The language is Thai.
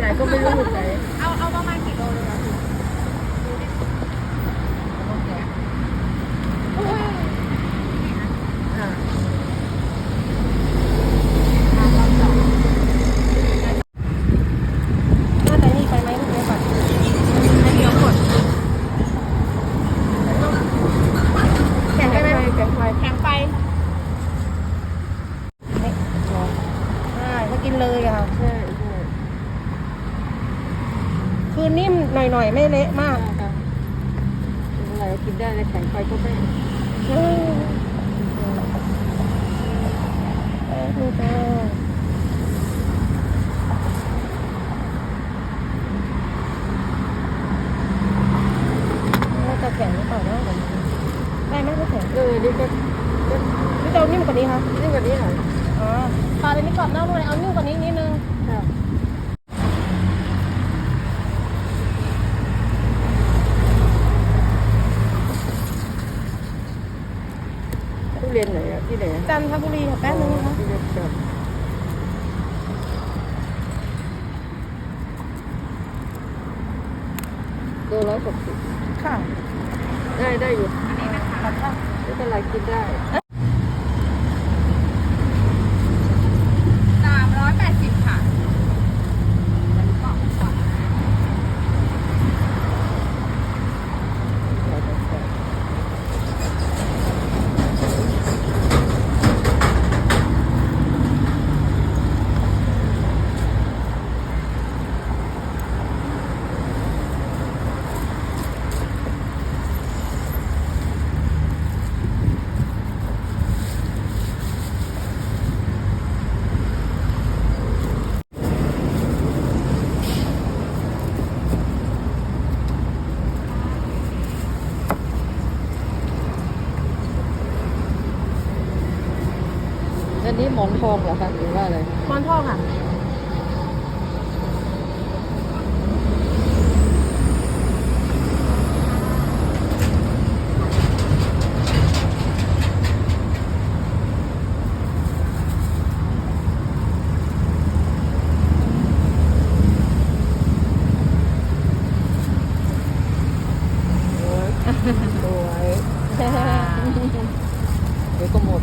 ไหนก็ไม่รู้ลูกไหนเอาเอาประมาณกี่โลเลยคะดูดิอ่าน่าจะนี่ไปไหมลูกเด็กบอลไอเดียวหมดแข่งไปไหมแข่งไปแข่งไปไม่ใช่ถ้ากินเลยอะค่ะใช่ คือนิ่มหน่อยๆ ไม่เละมากค่ะอะไรกินได้แต่แข็งไปก็ไม่อืมเออดูจ้าน่าจะแข็งหรือเปล่านะได้ไหมไม่แข็งเออนี่ก็ก็พี่จะเอานิ่มกว่านี้คะนี่กว่านี้หน่อยอ๋อปลาเลยนี่กรอบนอกด้วยเอานิ่มกว่านี้นิดนึง ค่ะ ทุ เรียนไหนอะที่ไหนอะจันทบุรีค่ะแป๊บนึงนะคะทุเรียนจันทร์โลร้อยหกสิบค่ะ ได้ได้อยู่อันนี้นะคะขอบคุณไม่เป็นไรกินได้ สามร้อยแปดสิบค่ะแล้วก็ก่อน อั นนี้หมอนทองเหรอคะหรือว่าอะไรมอนทองค่ะโอ้ยสวย เดี๋ยวก็หมด